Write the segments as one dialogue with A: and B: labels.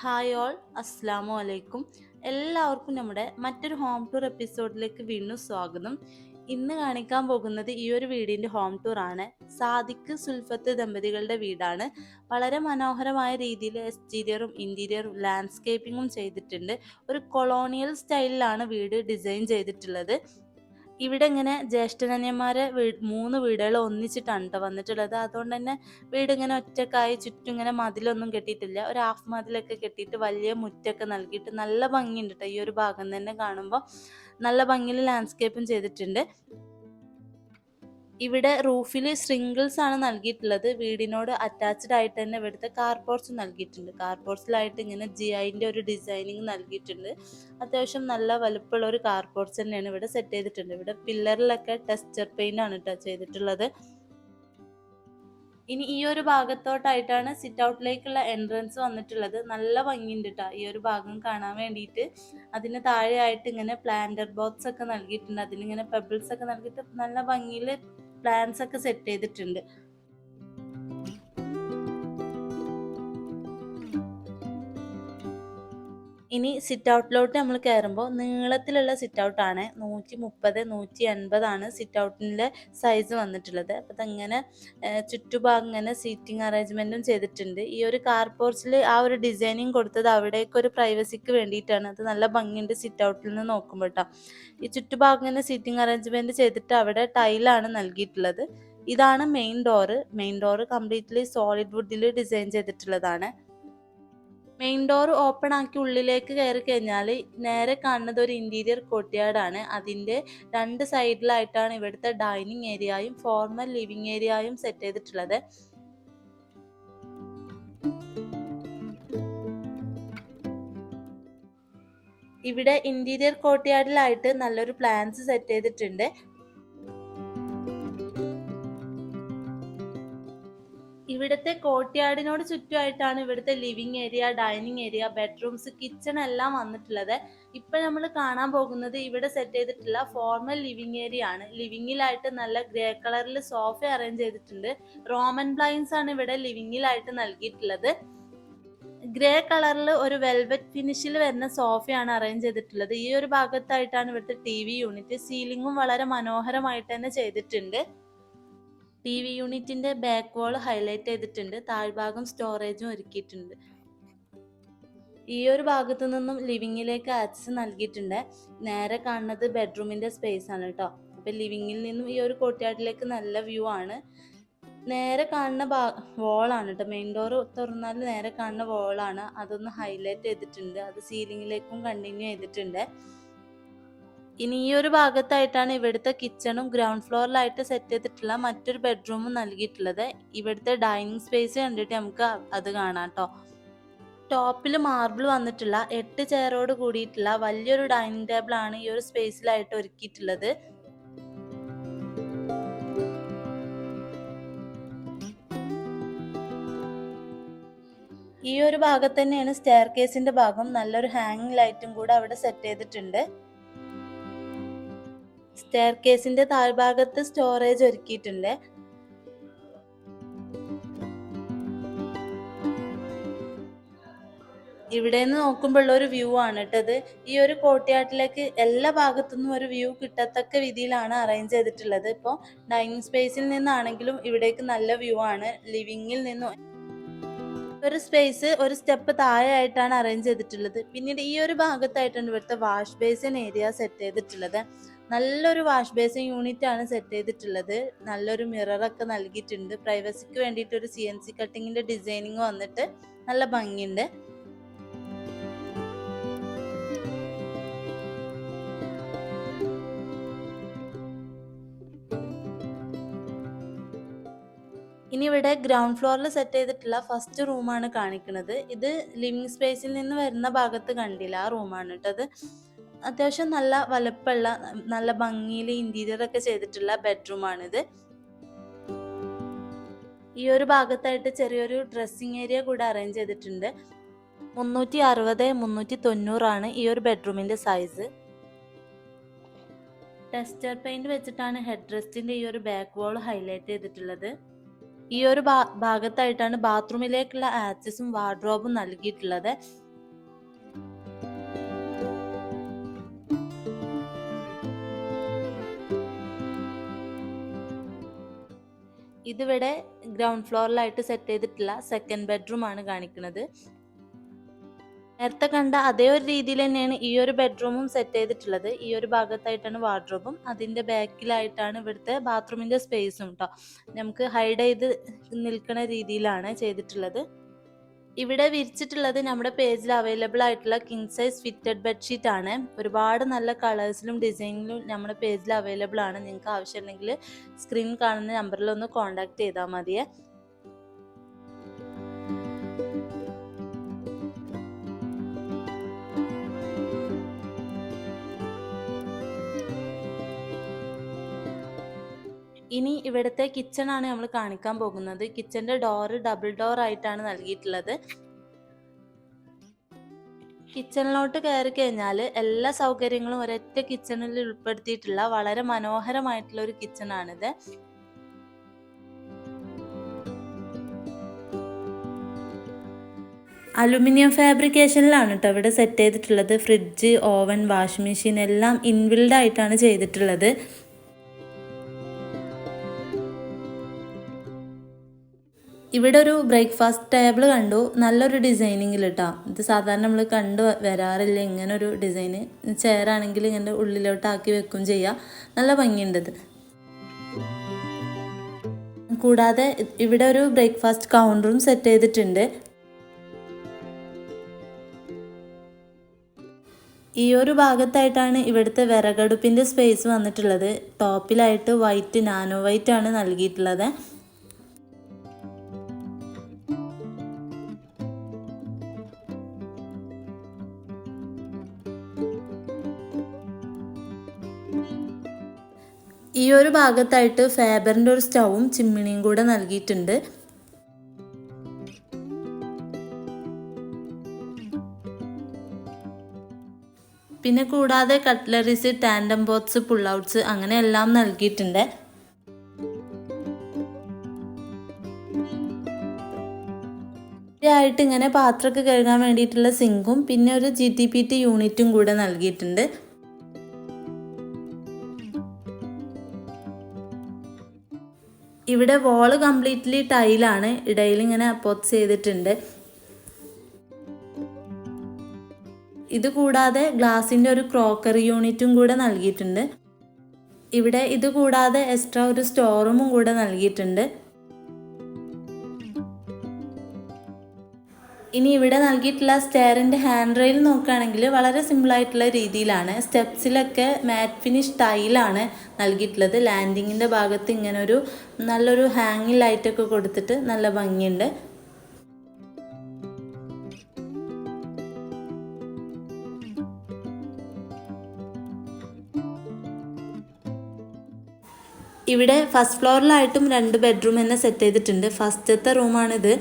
A: Hi all അസ്സാമു അലൈക്കും എല്ലാവർക്കും നമ്മുടെ മറ്റൊരു ഹോം ടൂർ എപ്പിസോഡിലേക്ക് വീണ്ടും സ്വാഗതം. ഇന്ന് കാണിക്കാൻ പോകുന്നത് ഈ ഒരു വീടിന്റെ ഹോം ടൂർ ആണ്. സാദിഖ് സുൽഫത്ത് ദമ്പതികളുടെ വീടാണ്. വളരെ മനോഹരമായ രീതിയിൽ എക്സ്റ്റീരിയറും ഇന്റീരിയറും ലാൻഡ്സ്കേപ്പിങ്ങും ചെയ്തിട്ടുണ്ട്. ഒരു കൊളോണിയൽ സ്റ്റൈലിലാണ് വീട് ഡിസൈൻ ചെയ്തിട്ടുള്ളത്. ഇവിടെ ഇങ്ങനെ ജ്യേഷ്ഠനന്യന്മാരെ മൂന്ന് വീടുകൾ ഒന്നിച്ചിട്ടാണ് കേട്ടോ വന്നിട്ടുള്ളത്. അതുകൊണ്ട് തന്നെ വീട് ഇങ്ങനെ ഒറ്റക്കായി ചുറ്റും ഇങ്ങനെ മതിലൊന്നും കെട്ടിയിട്ടില്ല. ഒരു ഹാഫ് മതിലൊക്കെ കെട്ടിയിട്ട് വലിയ മുറ്റൊക്കെ നൽകിയിട്ട് നല്ല ഭംഗിയുണ്ട് കേട്ടോ ഈ ഒരു ഭാഗം തന്നെ കാണുമ്പോൾ നല്ല ഭംഗിയിൽ ലാൻഡ്സ്കേപ്പും ചെയ്തിട്ടുണ്ട്. ഇവിടെ റൂഫിൽ സ്ട്രിങ്കിൾസ് ആണ് നൽകിയിട്ടുള്ളത്. വീടിനോട് അറ്റാച്ച്ഡ് ആയിട്ട് തന്നെ ഇവിടുത്തെ കാർപോർട്സ് നൽകിയിട്ടുണ്ട്. കാർപോർട്സിലായിട്ട് ഇങ്ങനെ ജി ഐന്റെ ഒരു ഡിസൈനിങ് നൽകിയിട്ടുണ്ട്. അത്യാവശ്യം നല്ല വലുപ്പമുള്ള ഒരു കാർപോർട്സ് തന്നെയാണ് ഇവിടെ സെറ്റ് ചെയ്തിട്ടുണ്ട്. ഇവിടെ പില്ലറിലൊക്കെ ടെസ്റ്റർ പെയിന്റ് ആണ് കേട്ടോ ചെയ്തിട്ടുള്ളത്. ഇനി ഈ ഒരു ഭാഗത്തോട്ടായിട്ടാണ് സിറ്റ് ഔട്ടിലേക്കുള്ള എൻട്രൻസ് വന്നിട്ടുള്ളത്. നല്ല ഭംഗിയുണ്ട് കേട്ടോ ഈ ഒരു ഭാഗം കാണാൻ വേണ്ടിയിട്ട്. അതിന് താഴെയായിട്ട് ഇങ്ങനെ പ്ലാന്റർ ബോക്സ് ഒക്കെ നൽകിയിട്ടുണ്ട്. അതിലിങ്ങനെ പെബിൾസ് ഒക്കെ നൽകിയിട്ട് നല്ല ഭംഗിയിൽ പ്ലാന്റ്സ് ഒക്കെ സെറ്റ് ചെയ്തിട്ടുണ്ട്. ഇനി സിറ്റ് ഔട്ടിലോട്ട് നമ്മൾ കയറുമ്പോൾ നീളത്തിലുള്ള സിറ്റ് ഔട്ടാണ് നൂറ്റി മുപ്പത് നൂറ്റി എൺപതാണ് സിറ്റ് ഔട്ടിന്റെ സൈസ് വന്നിട്ടുള്ളത്. അപ്പം അതങ്ങനെ ചുറ്റുഭാഗം ഇങ്ങനെ സീറ്റിംഗ് അറേഞ്ച്മെന്റും ചെയ്തിട്ടുണ്ട്. ഈ ഒരു കാർ പോർച്ചിൽ ആ ഒരു ഡിസൈനിങ് കൊടുത്തത് അവിടേക്ക് ഒരു പ്രൈവസിക്ക് വേണ്ടിയിട്ടാണ്. അത് നല്ല ഭംഗിയുണ്ട് സിറ്റ് ഔട്ടിൽ നിന്ന് നോക്കുമ്പോൾ കേട്ടോ ഈ ചുറ്റുഭാഗം ഇങ്ങനെ സീറ്റിംഗ് അറേഞ്ച്മെന്റ് ചെയ്തിട്ട് അവിടെ ടൈലാണ് നൽകിയിട്ടുള്ളത്. ഇതാണ് main door main door completely solid വുഡിൽ design ചെയ്തിട്ടുള്ളതാണ്. മെയിൻ ഡോർ ഓപ്പൺ ആക്കി ഉള്ളിലേക്ക് കയറി കഴിഞ്ഞാൽ നേരെ കാണുന്നത് ഒരു ഇന്റീരിയർ കോർട്ട്യാർഡാണ് അതിന്റെ രണ്ട് സൈഡിലായിട്ടാണ് ഇവിടുത്തെ ഡൈനിങ് ഏരിയയും ഫോർമൽ ലിവിങ് ഏരിയയും സെറ്റ് ചെയ്തിട്ടുള്ളത്. ഇവിടെ ഇന്റീരിയർ കോർട്ട്യാർഡിലായിട്ട് നല്ലൊരു പ്ലാൻസ് സെറ്റ് ചെയ്തിട്ടുണ്ട്. ഇവിടുത്തെ കോട്ട്യാർഡിനോട് ചുറ്റുമായിട്ടാണ് ഇവിടുത്തെ living area dining area bedrooms kitchen എല്ലാം വന്നിട്ടുള്ളത്. ഇപ്പൊ നമ്മൾ കാണാൻ പോകുന്നത് ഇവിടെ സെറ്റ് ചെയ്തിട്ടുള്ള ഫോർമൽ ലിവിങ് ഏരിയ ആണ്. ലിവിങ്ങിലായിട്ട് നല്ല ഗ്രേ കളറിൽ സോഫ അറേഞ്ച് ചെയ്തിട്ടുണ്ട്. റോമൻ ബ്ലൈൻസ് ആണ് ഇവിടെ ലിവിങ്ങിലായിട്ട് നൽകിയിട്ടുള്ളത്. ഗ്രേ കളറിൽ ഒരു വെൽവെറ്റ് ഫിനിഷിൽ വരുന്ന സോഫയാണ് അറേഞ്ച് ചെയ്തിട്ടുള്ളത്. ഈ ഒരു ഭാഗത്തായിട്ടാണ് ഇവിടുത്തെ ടി വി യൂണിറ്റ് സീലിങ്ങും വളരെ മനോഹരമായിട്ട് തന്നെ ചെയ്തിട്ടുണ്ട്. ടി വി യൂണിറ്റിന്റെ ബാക്ക് വാൾ ഹൈലൈറ്റ് ചെയ്തിട്ടുണ്ട്. താഴ്ഭാഗം സ്റ്റോറേജും ഒരുക്കിയിട്ടുണ്ട്. ഈ ഒരു ഭാഗത്തു നിന്നും ലിവിങ്ങിലേക്ക് ആക്സസ് നൽകിയിട്ടുണ്ട്. നേരെ കാണുന്നത് ബെഡ്റൂമിന്റെ സ്പേസ് ആണ് കേട്ടോ അപ്പൊ ലിവിങ്ങിൽ നിന്നും ഈ ഒരു കോട്ടയാട്ടിലേക്ക് നല്ല വ്യൂ ആണ്. നേരെ കാണുന്ന ഭാ വോളാണ് കേട്ടോ മെയിൻ ഡോർ തുറന്നാൽ നേരെ കാണുന്ന വോളാണ് അതൊന്ന് ഹൈലൈറ്റ് ചെയ്തിട്ടുണ്ട്. അത് സീലിങ്ങിലേക്കും കണ്ടിന്യൂ ചെയ്തിട്ടുണ്ട്. ഇനി ഈ ഒരു ഭാഗത്തായിട്ടാണ് ഇവിടുത്തെ കിച്ചണും ഗ്രൗണ്ട് ഫ്ലോറിലായിട്ട് സെറ്റ് ചെയ്തിട്ടുള്ള മറ്റൊരു ബെഡ്റൂമും നൽകിയിട്ടുള്ളത്. ഇവിടുത്തെ ഡൈനിങ് സ്പേസ് കണ്ടിട്ട് നമുക്ക് അത് കാണാം കേട്ടോ ടോപ്പിൽ മാർബിൾ വന്നിട്ടുള്ള എട്ട് ചെയറോട് കൂടിയിട്ടുള്ള വലിയൊരു ഡൈനിങ് ടേബിൾ ആണ് ഈ ഒരു സ്പേസിലായിട്ട് ഒരുക്കിയിട്ടുള്ളത്. ഈ ഒരു ഭാഗത്ത് തന്നെയാണ് സ്റ്റെയർ കേസിന്റെ ഭാഗം. നല്ലൊരു ഹാങ്ങിങ് ലൈറ്റും കൂടെ അവിടെ സെറ്റ് ചെയ്തിട്ടുണ്ട്. സ്റ്റെയർ കേസിന്റെ താഴ്ഭാഗത്ത് സ്റ്റോറേജ് ഒരുക്കിയിട്ടുണ്ട്. ഇവിടെ നിന്ന് നോക്കുമ്പോൾ ഒരു വ്യൂ ആണ് കേട്ടത് ഈ ഒരു കോട്ടയാട്ടിലേക്ക് എല്ലാ ഭാഗത്തുനിന്നും ഒരു വ്യൂ കിട്ടത്തക്ക രീതിയിലാണ് അറേഞ്ച് ചെയ്തിട്ടുള്ളത്. ഇപ്പോൾ ഡൈനിങ് സ്പേസിൽ നിന്നാണെങ്കിലും ഇവിടേക്ക് നല്ല വ്യൂ ആണ്. ലിവിങ്ങിൽ നിന്നും ഒരു സ്പേസ് ഒരു സ്റ്റെപ്പ് താഴെയായിട്ടാണ് അറേഞ്ച് ചെയ്തിട്ടുള്ളത്. പിന്നീട് ഈ ഒരു ഭാഗത്തായിട്ടാണ് ഇവിടുത്തെ വാഷ് ബേസിൻ ഏരിയ സെറ്റ് ചെയ്തിട്ടുള്ളത്. നല്ലൊരു വാഷ് ബേസിൻ യൂണിറ്റ് ആണ് സെറ്റ് ചെയ്തിട്ടുള്ളത്. നല്ലൊരു മിററൊക്കെ നൽകിയിട്ടുണ്ട്. പ്രൈവസിക്ക് വേണ്ടിയിട്ട് ഒരു സി എൻ സി കട്ടിങ്ങിന്റെ ഡിസൈനിങ് വന്നിട്ട് നല്ല ഭംഗിയുണ്ട്. ഇനി ഇവിടെ ഗ്രൗണ്ട് ഫ്ലോറിൽ സെറ്റ് ചെയ്തിട്ടുള്ള ഫസ്റ്റ് റൂമാണ് കാണിക്കുന്നത്. ഇത് ലിവിങ് സ്പേസിൽ നിന്ന് വരുന്ന ഭാഗത്ത് കണ്ടില്ല ആ റൂമാണ് കേട്ടത് അത്യാവശ്യം നല്ല വലുപ്പമുള്ള നല്ല ഭംഗിയിൽ ഇന്റീരിയർ ഒക്കെ ചെയ്തിട്ടുള്ള ബെഡ്റൂമാണിത് ഈ ഒരു ഭാഗത്തായിട്ട് ചെറിയൊരു ഡ്രസ്സിങ് ഏരിയ കൂടെ അറേഞ്ച് ചെയ്തിട്ടുണ്ട്. മുന്നൂറ്റി അറുപത് മുന്നൂറ്റി തൊണ്ണൂറാണ് ഈ ഒരു ബെഡ്റൂമിന്റെ സൈസ് ടെസ്റ്റർ പെയിന്റ് വെച്ചിട്ടാണ് ഹെഡ് റെസ്റ്റിന്റെ ഈ ഒരു ബാക്ക് വാൾ ഹൈലൈറ്റ് ചെയ്തിട്ടുള്ളത്. ഈ ഒരു ഭാഗത്തായിട്ടാണ് ബാത്റൂമിലേക്കുള്ള ആക്സസും വാർഡ്രോബും നൽകിയിട്ടുള്ളത്. ഇതിവിടെ ഗ്രൗണ്ട് ഫ്ലോറിലായിട്ട് സെറ്റ് ചെയ്തിട്ടുള്ള സെക്കൻഡ് ബെഡ്റൂം ആണ് കാണിക്കുന്നത്. നേരത്തെ കണ്ട അതേ ഒരു രീതിയിൽ തന്നെയാണ് ഈ ഒരു ബെഡ്റൂമും സെറ്റ് ചെയ്തിട്ടുള്ളത്. ഈ ഒരു ഭാഗത്തായിട്ടാണ് വാർഡ്രോബും അതിന്റെ ബാക്കിലായിട്ടാണ് ഇവിടുത്തെ ബാത്റൂമിന്റെ സ്പേസും കേട്ടോ നമുക്ക് ഹൈഡ് ചെയ്ത് നിൽക്കുന്ന രീതിയിലാണ് ചെയ്തിട്ടുള്ളത്. ഇവിടെ വിരിച്ചിട്ടുള്ളത് നമ്മുടെ പേജിൽ അവൈലബിൾ ആയിട്ടുള്ള കിങ് സൈസ് ഫിറ്റഡ് ബെഡ്ഷീറ്റ് ആണ്. ഒരുപാട് നല്ല കളേഴ്സിലും ഡിസൈനിലും നമ്മുടെ പേജിൽ അവൈലബിൾ ആണ്. നിങ്ങൾക്ക് ആവശ്യമുണ്ടെങ്കിൽ സ്ക്രീൻ കാണുന്ന നമ്പറിൽ ഒന്ന് കോൺടാക്ട് ചെയ്താൽ മതിയേ. ഇനി ഇവിടുത്തെ ആണ് നമ്മൾ കാണിക്കാൻ പോകുന്നത്. കിച്ചന്റെ ഡോറ് ഡബിൾ ഡോർ ആയിട്ടാണ് നൽകിയിട്ടുള്ളത്. കിച്ചണിലോട്ട് കയറി കഴിഞ്ഞാൽ എല്ലാ സൗകര്യങ്ങളും ഒരൊറ്റ കിച്ചണിൽ ഉൾപ്പെടുത്തിയിട്ടുള്ള വളരെ മനോഹരമായിട്ടുള്ള ഒരു കിച്ചൺ ആണിത്. അലുമിനിയം ഫാബ്രിക്കേഷനിലാണ് കേട്ടോ ഇവിടെ സെറ്റ് ചെയ്തിട്ടുള്ളത്. ഫ്രിഡ്ജ് ഓവൻ വാഷിംഗ് മെഷീൻ എല്ലാം ഇൻബിൽഡ് ആയിട്ടാണ് ചെയ്തിട്ടുള്ളത്. ഇവിടെ ഒരു ബ്രേക്ക്ഫാസ്റ്റ് ടേബിൾ കണ്ടു. നല്ലൊരു ഡിസൈനിങ്ങിൽ കേട്ടോ ഇത് സാധാരണ നമ്മൾ കണ്ടു വരാറില്ല ഇങ്ങനെ ഒരു ഡിസൈന് ചെയറാണെങ്കിൽ ഇങ്ങനെ ഉള്ളിലോട്ടാക്കി വെക്കും ചെയ്യാം. നല്ല ഭംഗിയുണ്ട് ഇത്. കൂടാതെ ഇവിടെ ഒരു ബ്രേക്ക്ഫാസ്റ്റ് കൗണ്ടറും സെറ്റ് ചെയ്തിട്ടുണ്ട്. ഈ ഒരു ഭാഗത്തായിട്ടാണ് ഇവിടുത്തെ വിറകടുപ്പിന്റെ സ്പേസ് വന്നിട്ടുള്ളത്. ടോപ്പിലായിട്ട് വൈറ്റ് നാനോ വൈറ്റ് ആണ് നൽകിയിട്ടുള്ളത്. ഈ ഒരു ഭാഗത്തായിട്ട് ഫാബറിന്റെ ഒരു സ്റ്റൗവും ചിമ്മിണിയും കൂടെ നൽകിയിട്ടുണ്ട്. പിന്നെ കൂടാതെ cutleries tandem box pull outs അങ്ങനെ എല്ലാം നൽകിയിട്ടുണ്ട്. ആയിട്ട് ഇങ്ങനെ പാത്രമൊക്കെ കഴുകാൻ വേണ്ടിയിട്ടുള്ള സിങ്കും പിന്നെ ഒരു ജി ടി പി ടി യൂണിറ്റും കൂടെ നൽകിയിട്ടുണ്ട്. ഇവിടെ വോൾ കംപ്ലീറ്റ്ലി ടൈലാണ് ഇടയിൽ ഇങ്ങനെ അപ്പോത്ത് ചെയ്തിട്ടുണ്ട്. ഇത് കൂടാതെ ഗ്ലാസിന്റെ ഒരു ക്രോക്കറി യൂണിറ്റും കൂടെ നൽകിയിട്ടുണ്ട്. ഇവിടെ ഇത് കൂടാതെ എക്സ്ട്രാ ഒരു സ്റ്റോറൂമും കൂടെ നൽകിയിട്ടുണ്ട്. ഇനി ഇവിടെ നൽകിയിട്ടുള്ള സ്റ്റെയറിന്റെ ഹാൻഡ് റെയിൽ നോക്കുകയാണെങ്കിൽ വളരെ സിമ്പിളായിട്ടുള്ള രീതിയിലാണ്. സ്റ്റെപ്സിലൊക്കെ മാറ്റ് ഫിനിഷ് ടൈലാണ് നൽകിയിട്ടുള്ളത്. ലാൻഡിങ്ങിന്റെ ഭാഗത്ത് ഇങ്ങനൊരു നല്ലൊരു ഹാങ്ങിങ് ലൈറ്റൊക്കെ കൊടുത്തിട്ട് നല്ല ഭംഗിയുണ്ട്. ഇവിടെ ഫസ്റ്റ് ഫ്ലോറിലായിട്ടും രണ്ട് ബെഡ്റൂം തന്നെ സെറ്റ് ചെയ്തിട്ടുണ്ട്. ഫസ്റ്റത്തെ റൂമാണിത്.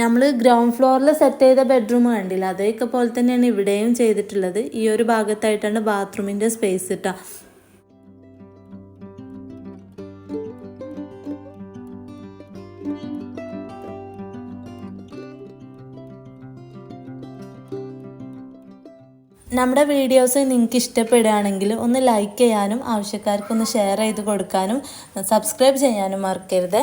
A: നമ്മൾ ഗ്രൗണ്ട് ഫ്ലോറിൽ സെറ്റ് ചെയ്ത ബെഡ്റൂം കണ്ടില്ല? അതേക്കെ പോലെ തന്നെയാണ് ഇവിടെയും ചെയ്തിട്ടുള്ളത്. ഈ ഒരു ഭാഗത്തായിട്ടാണ് ബാത്റൂമിന്റെ സ്പേസ് ഇട്ടാ. നമ്മുടെ വീഡിയോസ് നിങ്ങൾക്ക് ഇഷ്ടപ്പെടുകയാണെങ്കിൽ ഒന്ന് ലൈക്ക് ചെയ്യാനും ആവശ്യക്കാർക്കൊന്ന് ഷെയർ ചെയ്ത് കൊടുക്കാനും സബ്സ്ക്രൈബ് ചെയ്യാനും മറക്കരുത്.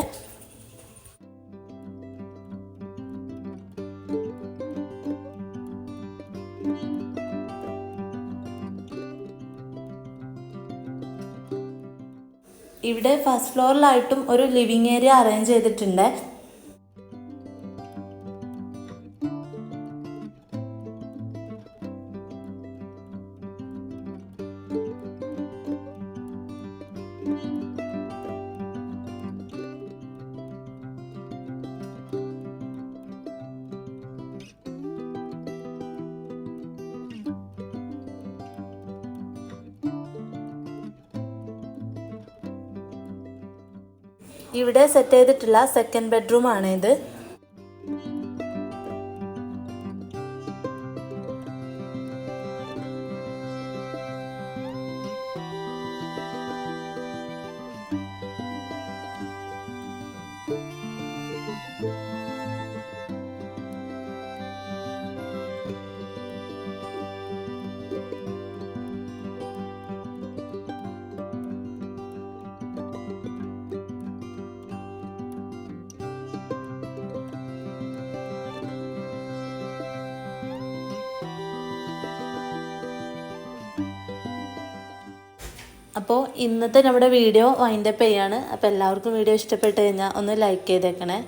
A: ഇവിടെ ഫസ്റ്റ് ഫ്ലോറിലായിട്ടും ഒരു ലിവിങ് ഏരിയ അറേഞ്ച് ചെയ്തിട്ടുണ്ട്. ഇവിടെ സെറ്റ് ചെയ്തിട്ടുള്ള സെക്കൻഡ് ബെഡ്റൂം ആണ് ഇത് അപ്പോൾ ഇന്നത്തെ നമ്മുടെ വീഡിയോ വൈൻഡപ്പ് ചെയ്യാണ്. അപ്പോൾ എല്ലാവർക്കും വീഡിയോ ഇഷ്ടപ്പെട്ട് കഴിഞ്ഞാൽ ഒന്ന് ലൈക്ക് ചെയ്തേക്കണേ.